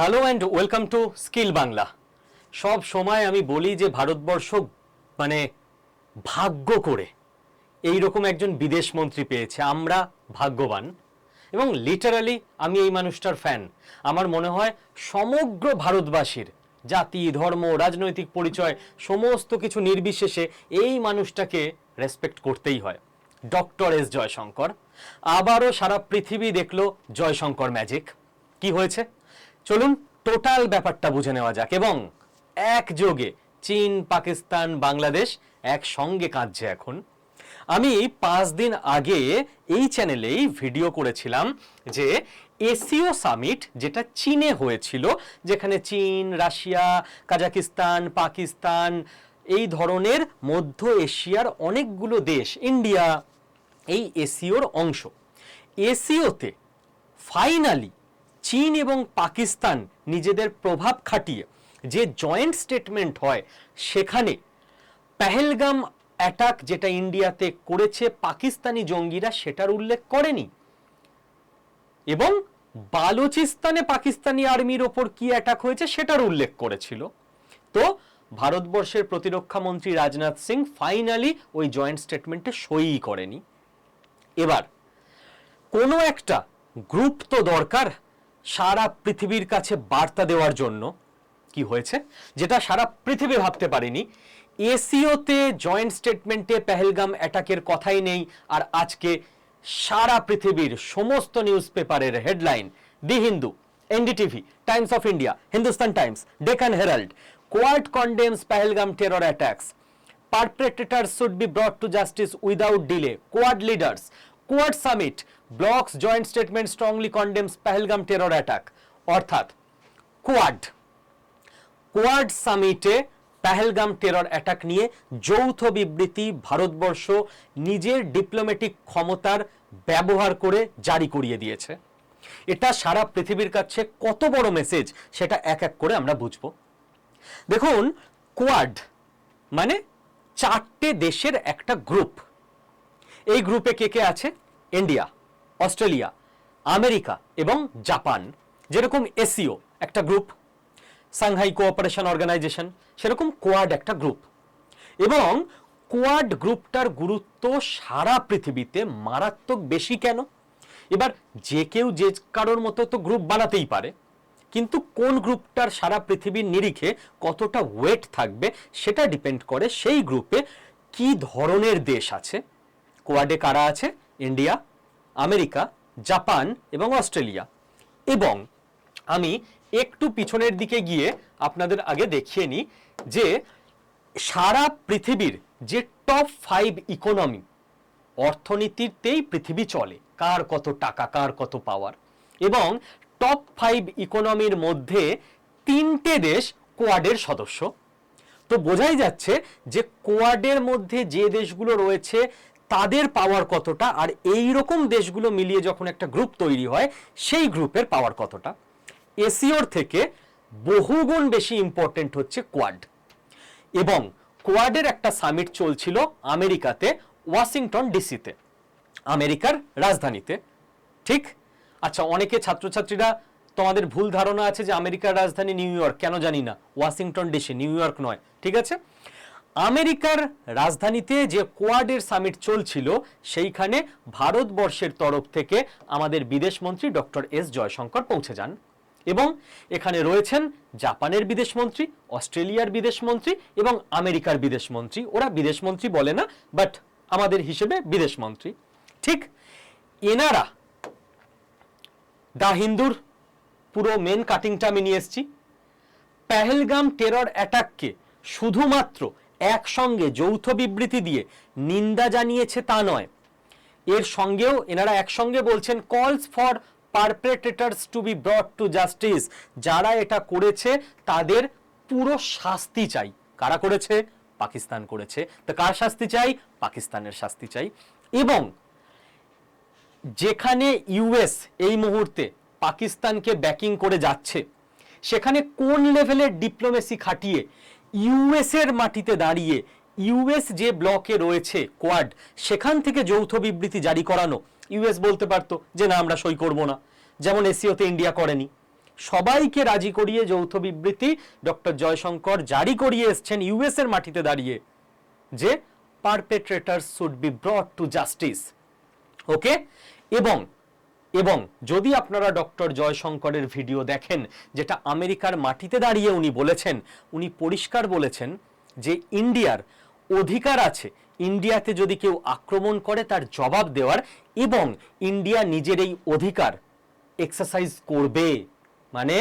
Hello and welcome to skill Bangla সব সময় আমি বলি যে ভারতবর্ষ মানে ভাগ্য করে এই রকম একজন বিদেশ মন্ত্রী পেয়েছে। আমরা ভাগ্যবান এবং লিটারালি আমি এই মানুষটার ফ্যান আমার মনে হয় সমগ্র ভারতবাসীর জাতি, ধর্ম, রাজনৈতিক পরিচয়, সমস্ত কিছু নির্বিশেষে এই মানুষটাকে রেসপেক্ট করতেই হয়। ডক্টর এস জয়শঙ্কর আবারও সারা পৃথিবী দেখল জয়শঙ্কর ম্যাজিক কি হয়েছে? চলুন টোটাল ব্যাপারটা বুঝে নেওয়া যাক এবং একযোগে চীন, পাকিস্তান, বাংলাদেশ একসঙ্গে কাঁদছে এখন। আমি পাঁচ দিন আগে এই চ্যানেলেই ভিডিও করেছিলাম যে এসিও সামিট যেটা চীনে হয়েছিল, যেখানে চীন, রাশিয়া, কাজাকিস্তান, পাকিস্তান, এই ধরনের মধ্য এশিয়ার অনেকগুলো দেশ, ইন্ডিয়া, এই এসিওর অংশ। এসিওতে ফাইনালি চীন এবং পাকিস্তান নিজেদের প্রভাব খাটিয়ে যে জয়েন্ট স্টেটমেন্ট হয় সেখানে পেহেলগাম অ্যাটাক যেটা ইন্ডিয়াতে করেছে পাকিস্তানি জঙ্গিরা সেটার উল্লেখ করেনি। এবং বালুচিস্তানে পাকিস্তানি আর্মির ওপর কি অ্যাটাক হয়েছে সেটার উল্লেখ করেছিল। তো ভারতবর্ষের প্রতিরক্ষা মন্ত্রী রাজনাথ সিং ফাইনালি ওই জয়েন্ট স্টেটমেন্টে সই করেনি। এবার কোনো একটা গ্রুপ তো দরকার সারা পৃথিবীর কাছে বার্তা দেওয়ার জন্য কি হয়েছে? যেটা সারা পৃথিবী ভাবতে পারেনি। এসিওতে জয়েন্ট স্টেটমেন্টে পেহেলগাম অ্যাটাকের কথাই নেই। আর আজকে সারা পৃথিবীর সমস্ত নিউজ পেপারের headline the Hindu NDTV Times of India Hindustan Times Deccan Herald Quint condemns Pahalgam terror attacks perpetrators should be brought to justice without delay. Quad leaders, Quad summit blocks joint statement strongly condemns Pahalgam terror attack অর্থাৎ quad quad সামিটে Pahalgam terror attack নিয়ে যৌথ বিবৃতি ভারতবর্ষ নিজের diplomatic ক্ষমতার ব্যবহার করে জারি করিয়ে দিয়েছে। এটা সারা পৃথিবীর কাছে কত বড় মেসেজ সেটা এক এক করে আমরা বুঝব। দেখুন কোয়াড মানে চারটে দেশের একটা গ্রুপ এই গ্রুপে কে কে আছে? ইন্ডিয়া অস্ট্রেলিয়া, আমেরিকা এবং জাপান। যেরকম এসিও একটা গ্রুপ, সাংহাই কোঅপারেশন অর্গানাইজেশন, সেরকম কোয়াড একটা গ্রুপ। এবং কোয়াড গ্রুপটার গুরুত্ব সারা পৃথিবীতে মারাত্মক বেশি কেন? এবার যে কেউ যে কারোর মতো তো গ্রুপ বানাতেই পারে, কিন্তু কোন গ্রুপটার সারা পৃথিবীর নিরিখে কতটা ওয়েট থাকবে সেটা ডিপেন্ড করে সেই গ্রুপে কি ধরনের দেশ আছে, কোয়াডে কারা আছে, ইন্ডিয়া আমেরিকা, জাপান এবং অস্ট্রেলিয়া। এবং আমি একটু পিছনের দিকে গিয়ে আপনাদের আগে দেখিয়ে নিই যে সারা পৃথিবীর যে টপ ফাইভ ইকোনমি অর্থনীতিতেই পৃথিবী চলে, কার কত টাকা, কার কত পাওয়ার এবং টপ ফাইভ ইকোনমির মধ্যে তিনটে দেশ কোয়াডের সদস্য। তো বোঝাই যাচ্ছে যে কোয়াডের মধ্যে যে দেশগুলো রয়েছে তাদের পাওয়ার কতটা? আর এই রকম দেশগুলো মিলিয়ে যখন একটা গ্রুপ তৈরি হয়, সেই গ্রুপের পাওয়ার কতটা? এসিওর থেকে বহুগুণ বেশি ইম্পর্টেন্ট হচ্ছে কোয়াড এবং কোয়াডের একটা সামিট চলছিল আমেরিকাতে, ওয়াশিংটন ডিসিতে, আমেরিকার রাজধানীতে। ঠিক? আচ্ছা অনেকে ছাত্রছাত্রীরা, তোমাদের ভুল ধারণা আছে যে আমেরিকার রাজধানী নিউ ইয়র্ক, কেন জানি না। ওয়াশিংটন ডিসি, নিউ ইয়র্ক নয়। ঠিক আছে? আমেরিকার রাজধানীতে যে কোয়াডের সামিট চলছিল, সেইখানে ভারতবর্ষের তরফ থেকে আমাদের বিদেশমন্ত্রী ডক্টর এস জয়শঙ্কর পৌঁছে যান। এবং এখানে রয়েছেন জাপানের বিদেশমন্ত্রী, অস্ট্রেলিয়ার বিদেশমন্ত্রী এবং আমেরিকার বিদেশমন্ত্রী। ওরা বিদেশমন্ত্রী বলে না, বাট আমাদের হিসেবে বিদেশমন্ত্রী। ঠিক এনারা দা হিন্দুর পুরো মেন কাটিংটা আমি নিয়ে এসেছি। পেহেলগাম টেরর অ্যাটাককে শুধুমাত্র একসঙ্গে যৌথ বিবৃতি দিয়ে নিন্দা জানিয়েছে তা নয়। এর সঙ্গেও এনারা একসঙ্গে বলছেন calls for perpetrators to be brought to justice যারা এটা করেছে, তাদের পুরো শাস্তি চাই। কারা করেছে? পাকিস্তান করেছে। তো কার শাস্তি চাই? পাকিস্তানের শাস্তি চাই। এবং যেখানে ইউএস এই মুহূর্তে পাকিস্তানকে ব্যাকিং করে যাচ্ছে, সেখানে কোন লেভেলের ডিপ্লোমেসি খাটিয়ে ইউএস এর মাটিতে দাঁড়িয়ে ইউএস যে ব্লকে রয়েছে কোয়াড, সেখান থেকে যৌথ বিবৃতি জারি করানো। ইউএস বলতে পারতো যে, না, আমরা সই করব না। যেমন এসিওতে ইন্ডিয়া করেনি। সবাইকে রাজি করিয়ে যৌথ বিবৃতি ডক্টর জয়শঙ্কর জারি করিয়ে এসছেন ইউএস এর মাটিতে দাঁড়িয়ে। যে perpetrator should be brought to justice okay? এবং এবং যদি আপনারা ডক্টর জয়শঙ্করের ভিডিও দেখেন, যেটা আমেরিকার মাটিতে দাঁড়িয়ে উনি বলেছেন, উনি পরিষ্কার বলেছেন যে ইন্ডিয়ার অধিকার আছে, ইন্ডিয়াতে যদি কেউ আক্রমণ করে তার জবাব দেওয়ার, এবং ইন্ডিয়া নিজের এই অধিকার এক্সারসাইজ করবে মানে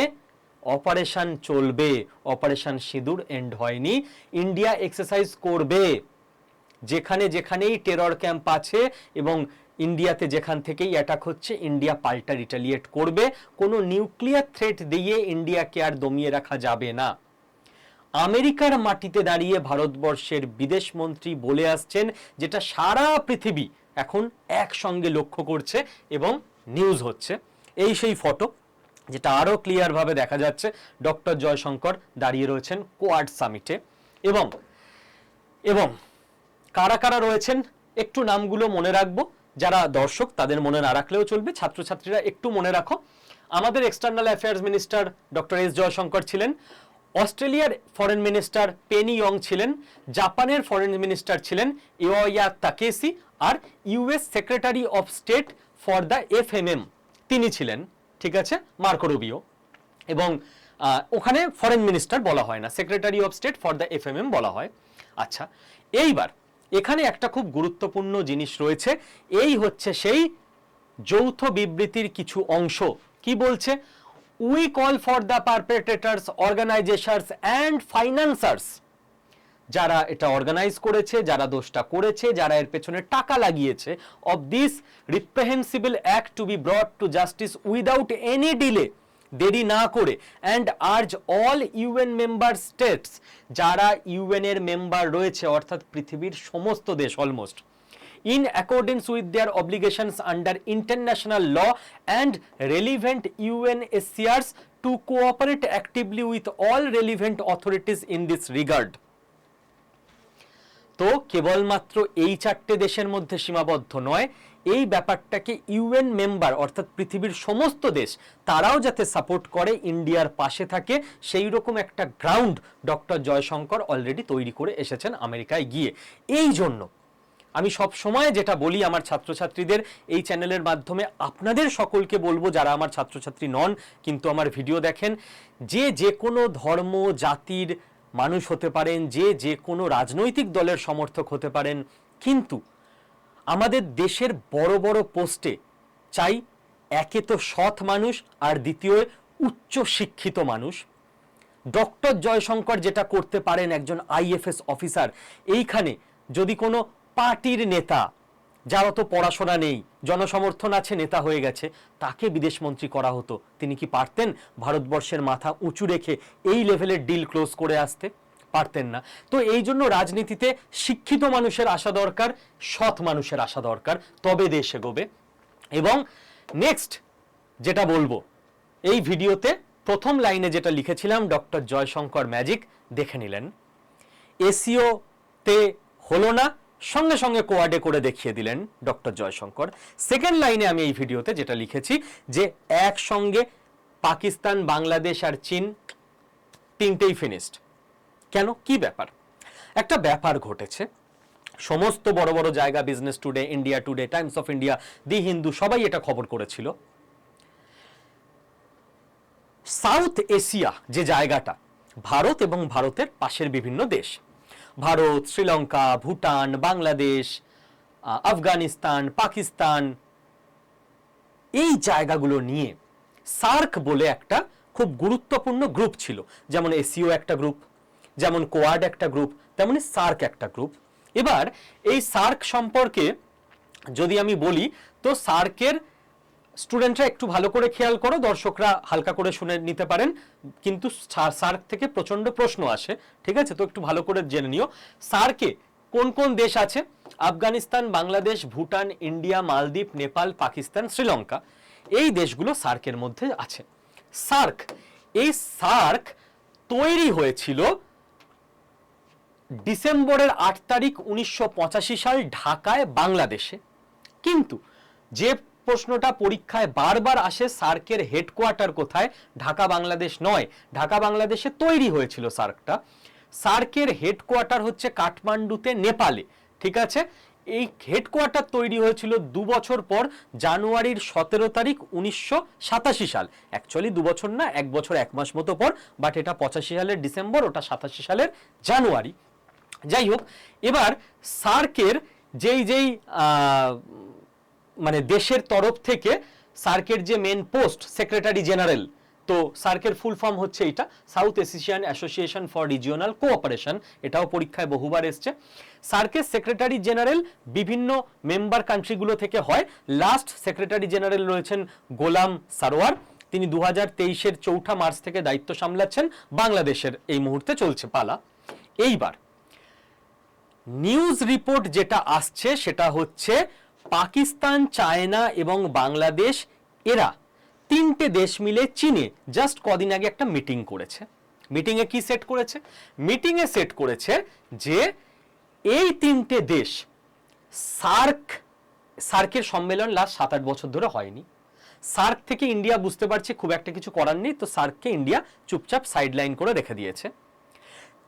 অপারেশন চলবে অপারেশন সিঁদুর এন্ড হয়নি, ইন্ডিয়া এক্সারসাইজ করবে, যেখানে যেখানেই টেরর ক্যাম্প আছে এবং ইন্ডিয়াতে যেখান থেকেই অ্যাটাক হচ্ছে, ইন্ডিয়া পাল্টা রিটালিয়েট করবে। কোনো নিউক্লিয়ার থ্রেট দিয়ে ইন্ডিয়াকে আর দমিয়ে রাখা যাবে না। আমেরিকার মাটিতে দাঁড়িয়ে ভারতবর্ষের বিদেশ মন্ত্রী বলে আসছেন যেটা সারা পৃথিবী এখন একসঙ্গে লক্ষ্য করছে এবং নিউজ হচ্ছে। এই সেই ফটো যেটা আরও ক্লিয়ার ভাবে দেখা যাচ্ছে। ডক্টর জয়শঙ্কর দাঁড়িয়ে রয়েছেন কোয়াড সামিটে এবং এবং কারা কারা রয়েছেন, একটু নামগুলো মনে রাখব। যারা দর্শক, তাদের মনে না রাখলেও চলবে। ছাত্রছাত্রীরা একটু মনে রাখো। আমাদের external affairs minister doctor S Jaishankar ছিলেন। অস্ট্রেলিয়ার ফরেন মিনিস্টার পেনি ইয়ং ছিলেন। জাপানের ফরেন মিনিস্টার ছিলেন Iwaya Takeshi R US secretary of state for the FMM তিনি ছিলেন। ঠিক আছে? মার্কো রুবিও এবং ওখানে ফরেন মিনিস্টার বলা হয় না। Secretary of state for the FMM বলা হয়। আচ্ছা এইবার এখানে একটা খুব গুরুত্বপূর্ণ জিনিস রয়েছে। এই হচ্ছে সেই যৌথ বিবৃতির কিছু অংশ। কি বলছে? We call for the perpetrators organisations and financiers যারা এটা অর্গানাইজ করেছে, যারা দোষটা করেছে, যারা এর পেছনে টাকা লাগিয়েছে of this reprehensible act to be brought to justice without any delay দেরি না করে। And urge all UN member states যারা ইউএনের মেম্বার রয়েছে, অর্থাৎ পৃথিবীর সমস্ত দেশ almost in accordance with their obligations under international law and relevant UN SCRs to cooperate actively with all relevant authorities in this regard তো কেবলমাত্র এই চারটে দেশের মধ্যে সীমাবদ্ধ নয় এই ব্যাপারটাকে ইউএন মেম্বার, অর্থাৎ পৃথিবীর সমস্ত দেশ, তারাও যাতে সাপোর্ট করে, ইন্ডিয়ার পাশে থাকে, সেই রকম একটা গ্রাউন্ড ডক্টর জয়শঙ্কর অলরেডি তৈরি করে এসেছেন আমেরিকায় গিয়ে। এই জন্য আমি সব সময় যেটা বলি আমার ছাত্রছাত্রীদের, এই চ্যানেলের মাধ্যমে আপনাদের সকলকে বলব, যারা আমার ছাত্রছাত্রী নন, কিন্তু আমার ভিডিও দেখেন, যে যে কোনো ধর্ম, জাতির মানুষ হতে পারেন, যে যে কোনো রাজনৈতিক দলের সমর্থক হতে পারেন, কিন্তু আমাদের দেশের বড় বড় পোস্টে চাই একে তো সৎ মানুষ আর দ্বিতীয় উচ্চ শিক্ষিত মানুষ। ডক্টর জয়শঙ্কর যেটা করতে পারেন একজন আইএফএস অফিসার, এইখানে যদি কোনো পার্টির নেতা যার অত পড়াশোনা নেই, জনসমর্থন আছে, নেতা হয়ে গেছে, তাকে বিদেশমন্ত্রী করা হতো। তিনি কি পারতেন ভারতবর্ষের মাথা উঁচু রেখে এই লেভেলের ডিল ক্লোজ করে আসতে? পারতেন না। তো এই জন্য রাজনীতিতে শিক্ষিত মানুষের আসা দরকার, সৎ মানুষের আসা দরকার, তবে দেশ এগোবে এবং নেক্সট যেটা বলব, এই ভিডিওতে প্রথম লাইনে যেটা লিখেছিলাম, ডক্টর জয়শঙ্কর ম্যাজিক, দেখে নিলেন। এসিওতে হলো না, সঙ্গে সঙ্গে কোয়াডে করে দেখিয়ে দিলেন ডক্টর জয়শঙ্কর। সেকেন্ড লাইনে আমি এই ভিডিওতে যেটা লিখেছি, যে একসঙ্গে পাকিস্তান, বাংলাদেশ আর চীন তিনটেই ফিনিশড কেন? কি ব্যাপার? একটা ব্যাপার ঘটেছে। সমস্ত বড় বড় জায়গা business today India today Times of India the Hindu সবাই এটা খবর করেছিল। সাউথ এশিয়া যে জায়গাটা, ভারত এবং ভারতের পাশের বিভিন্ন দেশ। ভারত, শ্রীলঙ্কা, ভুটান, বাংলাদেশ আফগানিস্তান, পাকিস্তান, এই জায়গাগুলো নিয়ে সার্ক বলে একটা খুব গুরুত্বপূর্ণ গ্রুপ ছিল। যেমন এসিও একটা গ্রুপ যেমন কোয়াড একটা গ্রুপ, তেমনি সার্ক একটা গ্রুপ। এবার এই সার্ক সম্পর্কে যদি আমি বলি, তো সার্কের স্টুডেন্টরা একটু ভালো করে খেয়াল করো, দর্শকরা হালকা করে শুনে নিতে পারেন। কিন্তু সার্ক থেকে প্রচণ্ড প্রশ্ন আসে, ঠিক আছে? তো একটু ভালো করে জেনে নিও। সার্কে কোন কোন দেশ আছে? আফগানিস্তান, বাংলাদেশ, ভুটান, ইন্ডিয়া, মালদ্বীপ, নেপাল, পাকিস্তান, শ্রীলঙ্কা। এই দেশগুলো সার্কের মধ্যে আছে। সার্ক, এই সার্ক তৈরি হয়েছিল ডিসেম্বরের আট তারিখ উনিশশো পঁচাশি সাল ঢাকায় বাংলাদেশে। কিন্তু যে প্রশ্নটা পরীক্ষায় বারবার আসে, সার্কের হেডকোয়ার্টার কোথায়? ঢাকা বাংলাদেশ নয়। ঢাকা বাংলাদেশে তৈরি হয়েছিল সার্কটা। সার্কের হেডকোয়ার্টার হচ্ছে কাঠমান্ডুতে নেপালে, ঠিক আছে? এই হেডকোয়ার্টার তৈরি হয়েছিল দু বছর পর, জানুয়ারির সতেরো তারিখ উনিশশো সাতাশি সাল। অ্যাকচুয়ালি দু বছর না, এক বছর, এক মাস মতো পর, বাট এটা পঁচাশি সালের ডিসেম্বর, ওটা সাতাশি সালের জানুয়ারি। যাই হোক, এবার সার্কের যেই যেই মানে দেশের তরফ থেকে সার্কের যে মেন পোস্ট সেক্রেটারি জেনারেল তো সার্কের ফুল ফর্ম হচ্ছে এটা South Asian association for regional cooperation এটাও পরীক্ষায় বহুবার এসছে। সার্কের সেক্রেটারি জেনারেল বিভিন্ন মেম্বার কান্ট্রিগুলো থেকে হয়। লাস্ট সেক্রেটারি জেনারেল রয়েছেন গোলাম সারোয়ার। তিনি দু হাজার তেইশের চৌঠা মার্চ থেকে দায়িত্ব সামলাচ্ছেন। বাংলাদেশের এই মুহূর্তে চলছে পালা। এইবার নিউজ রিপোর্ট যেটা আসছে সেটা হচ্ছে পাকিস্তান, চায়না এবং বাংলাদেশ, এরা তিনটে দেশ মিলে চীনে জাস্ট কদিন আগে একটা মিটিং করেছে। মিটিংয়ে কি সেট করেছে? মিটিংয়ে সেট করেছে যে এই তিনটে দেশ সার্ক, সার্কের সম্মেলন লাস্ট সাত আট বছর ধরে হয়নি। সার্ক থেকে ইন্ডিয়া বুঝতে পারছে খুব একটা কিছু করার নেই, তো সার্ককে ইন্ডিয়া চুপচাপ সাইডলাইন করে রেখে দিয়েছে।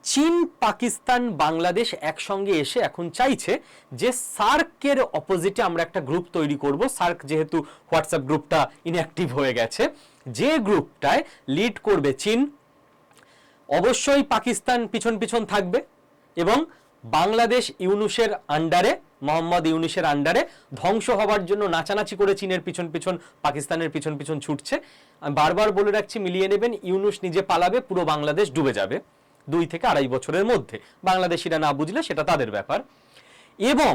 চীন, পাকিস্তান, বাংলাদেশ একসঙ্গে এসে এখন চাইছে যে সার্কের অপোজিটে আমরা একটা গ্রুপ তৈরি করব। সার্ক যেহেতু হোয়াটসঅ্যাপ গ্রুপটা ইনঅ্যাক্টিভ হয়ে গেছে, যে গ্রুপটায় লিড করবে চীন। অবশ্যই পাকিস্তান পিছন পিছন থাকবে এবং বাংলাদেশ ইউনুসের আন্ডারে মোহাম্মদ ইউনুসের আন্ডারে ধ্বংস হবার জন্য নাচানাচি করে চীনের পিছন পিছন, পাকিস্তানের পিছন পিছন ছুটছে। বারবার বলে রাখছি, মিলিয়ে নেবেন, ইউনুস নিজে পালাবে, পুরো বাংলাদেশ ডুবে যাবে। দুই থেকে আড়াই বছরের মধ্যে। বাংলাদেশিরা না বুঝলে সেটা তাদের ব্যাপার। এবং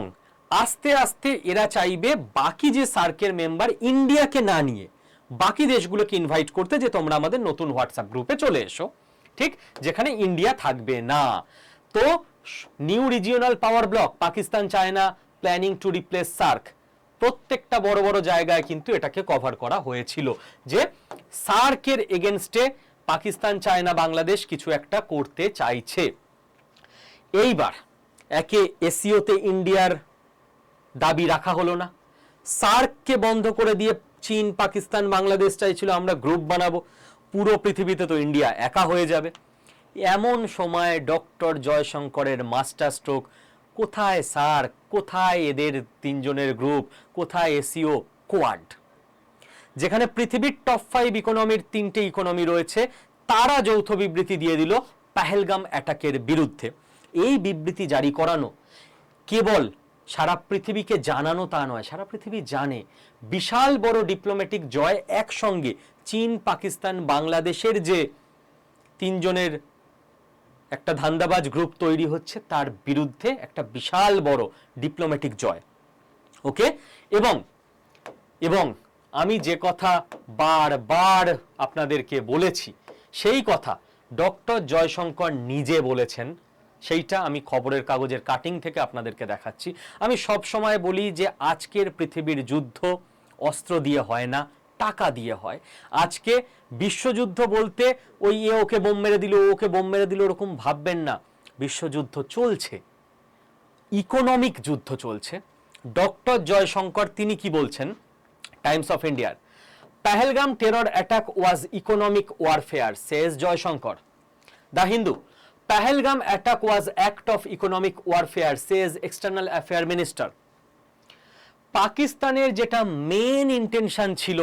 আস্তে আস্তে এরা চাইবে বাকি যে সার্কের মেম্বার ইন্ডিয়াকে না নিয়ে, বাকি দেশগুলোকে ইনভাইট করতে যে তোমরা আমাদের নতুন হোয়াটসঅ্যাপ গ্রুপে চলে এসো, ঠিক? যেখানে ইন্ডিয়া থাকবে না। তো new regional power block Pakistan, China planning to replace SAARC প্রত্যেকটা বড় বড় জায়গায় কিন্তু এটাকে কভার করা হয়েছিল যে সার্কের এগেনস্টে পাকিস্তান চায় না বাংলাদেশ কিছু একটা করতে চাইছে। এইবার একে এসিওতে ইন্ডিয়ার দাবি রাখা হলো না। সার্ককে বন্ধ করে দিয়ে চীন, পাকিস্তান, বাংলাদেশ চাইছিল আমরা গ্রুপ বানাবো। পুরো পৃথিবীতে তো ইন্ডিয়া একা হয়ে যাবে। এমন সময় ডক্টর জয়শঙ্করের মাস্টার স্ট্রোক, কোথায় সার্ক, কোথায় এদের তিনজনের গ্রুপ, কোথায় এসিও, কোয়াড? যেখানে পৃথিবীর টপ ফাইভ ইকোনমির তিনটে ইকোনমি রয়েছে, তারা যৌথ বিবৃতি দিয়ে দিল পাহেলগাম অ্যাটাকের বিরুদ্ধে। এই বিবৃতি জারি করানো কেবল সারা পৃথিবীকে জানানো তা নয়, সারা পৃথিবী জানে, বিশাল বড় ডিপ্লোম্যাটিক জয় একসঙ্গে চীন, পাকিস্তান, বাংলাদেশের যে তিনজনের একটা ধান্দাবাজ গ্রুপ তৈরি হচ্ছে, তার বিরুদ্ধে একটা বিশাল বড় ডিপ্লোম্যাটিক জয়। ওকে এবং এবং আমি যে কথা বারবার আপনাদেরকে বলেছি, সেই কথা ডক্টর জয়শঙ্কর নিজে বলেছেন। সেইটা আমি খবরের কাগজের কাটিং থেকে আপনাদেরকে দেখাচ্ছি। আমি সব সময় বলি যে আজকের পৃথিবীর যুদ্ধ অস্ত্র দিয়ে হয় না, টাকা দিয়ে হয়। আজকে বিশ্বযুদ্ধ বলতে ওই এ ওকে বোম মেরে দিল ওকে বোম মেরে দিল, ওরকম ভাববেন না। বিশ্বযুদ্ধ চলছে। ইকোনমিক যুদ্ধ চলছে। ডক্টর জয়শঙ্কর তিনি কি বলছেন? টাইমস অফ ইন্ডিয়ার Pahalgam terror attack was economic warfare, says Jaishankar. The Hindu, Pahalgam attack was act of economic warfare, says external affair minister. পাকিস্তানের যেটা মেন ইন্টেনশন ছিল,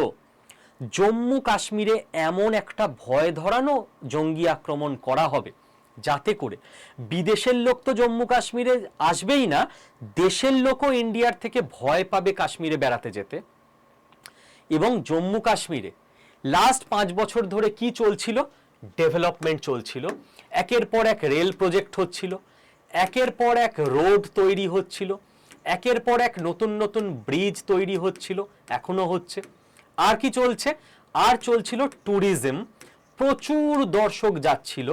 জম্মু কাশ্মীরে এমন একটা ভয় ধরানো জঙ্গি আক্রমণ করা হবে, যাতে করে বিদেশের লোক তো জম্মু কাশ্মীরে আসবেই না, দেশের লোকও ইন্ডিয়ার থেকে ভয় পাবে কাশ্মীরে বেড়াতে যেতে। এবং জম্মু কাশ্মীরে। লাস্ট পাঁচ বছর ধরে কি চলছিল? ডেভেলপমেন্ট চলছিল। একের পর এক রেল প্রজেক্ট হচ্ছিল। একের পর এক রোড তৈরি হচ্ছিল। একের পর এক নতুন নতুন ব্রিজ তৈরি হচ্ছিল। এখনও হচ্ছে। আর কি চলছে? আর চলছিল ট্যুরিজম প্রচুর দর্শক যাচ্ছিল।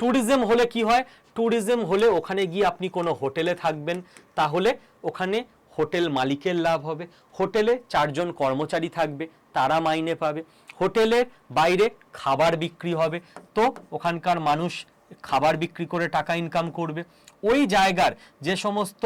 ট্যুরিজম হলে কি হয়? ট্যুরিজম হলে ওখানে গিয়ে আপনি কোনো হোটেলে থাকবেন। তাহলে ওখানে হোটেল মালিকের লাভ হবে। হোটেলে চারজন কর্মচারী থাকবে, তারা মাইনে পাবে। হোটেলের বাইরে খাবার বিক্রি হবে। তো ওখানকার মানুষ খাবার বিক্রি করে টাকা ইনকাম করবে। ওই জায়গার যে সমস্ত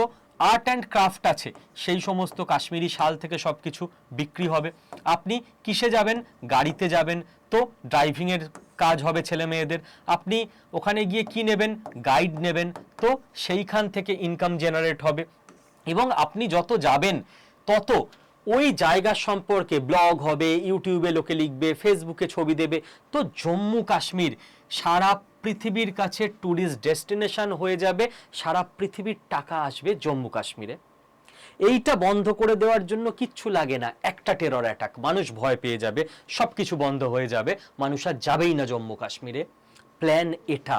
আর্ট অ্যান্ড ক্রাফট আছে, সেই সমস্ত কাশ্মীরি শাল থেকে সব কিছু বিক্রি হবে। আপনি কিসে যাবেন? গাড়িতে যাবেন। তো ড্রাইভিংয়ের কাজ হবে ছেলে মেয়েদের। আপনি ওখানে গিয়ে কি নেবেন? গাইড নেবেন। তো সেইখান থেকে ইনকাম জেনারেট হবে। এবং আপনি যত যাবেন, তত ওই জায়গা সম্পর্কে ব্লগ হবে, ইউটিউবে লোকে লিখবে, ফেসবুকে ছবি দেবে। তো জম্মু কাশ্মীর সারা পৃথিবীর কাছে ট্যুরিস্ট ডেস্টিনেশন হয়ে যাবে, সারা পৃথিবীর টাকা আসবে জম্মু কাশ্মীরে। এইটা বন্ধ করে দেওয়ার জন্য কিচ্ছু লাগে না। একটা টেরর অ্যাটাক মানুষ ভয় পেয়ে যাবে সব কিছু বন্ধ হয়ে যাবে, মানুষ আর যাবেই না জম্মু কাশ্মীরে। প্ল্যান এটা।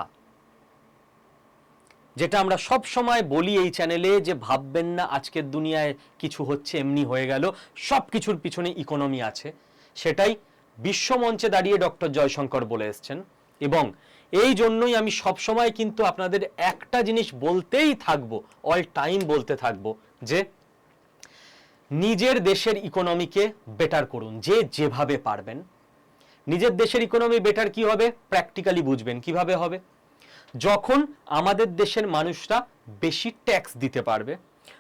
যেটা আমরা সব সময় বলি এই চ্যানেলে যে ভাববেন না আজকের দুনিয়ায় কিছু হচ্ছে, এমনি হয়ে গেল। সব কিছুর পিছনে ইকোনমি আছে। সেটাই বিশ্বমঞ্চে দাঁড়িয়ে ডক্টর জয়শঙ্কর বলে এসছেন। এবং এই জন্যই আমি সব সময় কিন্তু আপনাদের একটা জিনিস বলতেই থাকব অল টাইম বলতে থাকব, যে নিজের দেশের ইকোনমিকে বেটার করুন, যে যেভাবে পারবেন। নিজের দেশের ইকোনমি বেটার কি হবে? প্র্যাকটিক্যালি বুঝবেন। কীভাবে হবে? যখন আমাদের দেশের মানুষরা বেশি ট্যাক্স দিতে পারবে,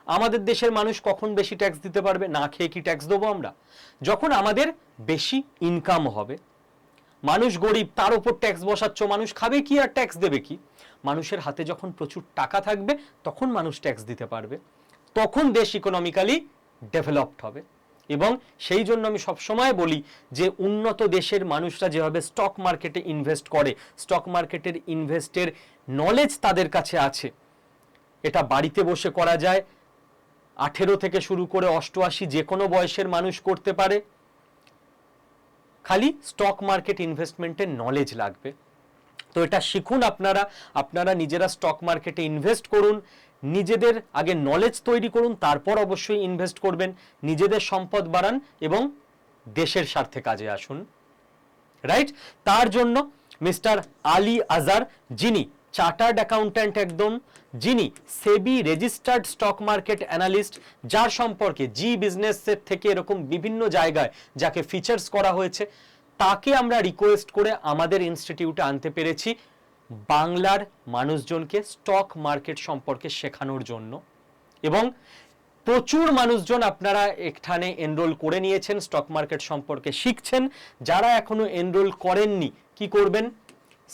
আমাদের দেশের মানুষ কখন বেশি ট্যাক্স দিতে পারবে? না খেয়ে কি ট্যাক্স দেবো আমরা? যখন আমাদের বেশি ইনকাম হবে, মানুষ গরিব, তার উপর ট্যাক্স বসাচ্ছ, মানুষ খাবে কি আর ট্যাক্স দেবে কি? মানুষের হাতে যখন প্রচুর টাকা থাকবে, তখন মানুষ ট্যাক্স দিতে পারবে। তখন দেশ ইকোনমিক্যালি ডেভেলপড হবে। এবং সেই জন্য আমি সবসময় বলি যে উন্নত দেশের মানুষরা যেভাবে স্টক মার্কেটে ইনভেস্ট করে স্টক মার্কেটের ইনভেস্টের নলেজ তাদের কাছে আছে। এটা বাড়িতে বসে করা যায়, আঠেরো থেকে শুরু করে অষ্টআশি যে কোনো বয়সের মানুষ করতে পারে। খালি স্টক মার্কেট ইনভেস্টমেন্টের নলেজ লাগবে। তো এটা শিখুন আপনারা আপনারা নিজেরা স্টক মার্কেটে ইনভেস্ট করুন নিজেদের আগে নলেজ তৈরি করুন, তারপর অবশ্যই ইনভেস্ট করবেন, নিজেদের সম্পদ বাড়ান এবং দেশের স্বার্থে কাজে আসুন। রাইট তার জন্য মিস্টার আলী আজার, যিনি চার্টার্ড অ্যাকাউন্ট্যান্ট একদম, যিনি SEBI registered stock market analyst যার সম্পর্কে জি বিজনেসের থেকে এরকম বিভিন্ন জায়গায় যাকে ফিচার্স করা হয়েছে, তাকে আমরা রিকোয়েস্ট করে আমাদের ইনস্টিটিউটে আনতে পেরেছি। বাংলার মানুষজনকে স্টক মার্কেট সম্পর্কে শেখানোর জন্য। এবং প্রচুর মানুষজন আপনারা এখানে এনরোল করে নিয়েছেন স্টক মার্কেট সম্পর্কে শিখছেন। যারা এখনও এনরোল করেননি, কি করবেন?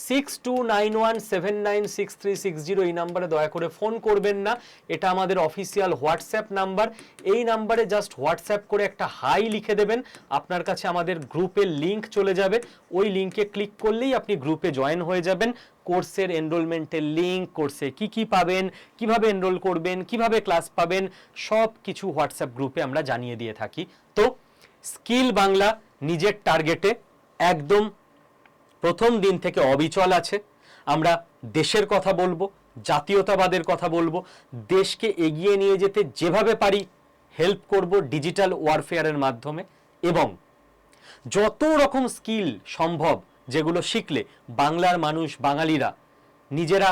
Six two nine one seven nine six three six zero এই নাম্বারে দয়া করে ফোন করবেন না। এটা আমাদের অফিসিয়াল হোয়াটসঅ্যাপ নাম্বার। এই নাম্বারে জাস্ট হোয়াটসঅ্যাপ করে একটা হাই লিখে দেবেন। আপনার কাছে আমাদের গ্রুপের লিংক চলে যাবে। ওই লিংকে ক্লিক করলেই আপনি গ্রুপে জয়েন হয়ে যাবেন। কোর্সের এনরোলমেন্টের লিঙ্ক কোর্সে কি কি পাবেন, কীভাবে এনরোল করবেন, কীভাবে ক্লাস পাবেন, সব কিছু হোয়াটসঅ্যাপ গ্রুপে আমরা জানিয়ে দিয়ে থাকি। তো স্কিল বাংলা নিজের টার্গেটে একদম প্রথম দিন থেকে অবিচল আছে। আমরা দেশের কথা বলব, জাতীয়তাবাদের কথা বলব, দেশকে এগিয়ে নিয়ে যেতে যেভাবে পারি হেল্প করব ডিজিটাল ওয়ারফেয়ারের মাধ্যমে এবং যত রকম স্কিল সম্ভব যেগুলো শিখলে বাংলার মানুষ, বাঙালিরা নিজেরা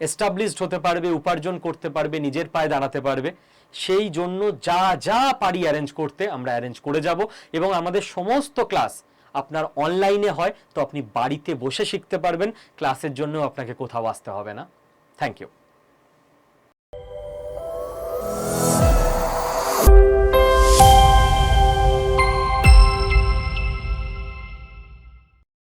এস্টাবলিশড হতে পারবে, উপার্জন করতে পারবে, নিজের পায়ে দাঁড়াতে পারবে, সেই জন্য যা যা পারি অ্যারেঞ্জ করতে আমরা অ্যারেঞ্জ করে যাব এবং আমাদের সমস্ত ক্লাস আপনার অনলাইনে হয়, তো আপনি বাড়িতে বসে শিখতে পারবেন ক্লাসের জন্য আপনাকে কোথাও আসতে হবে না। Thank you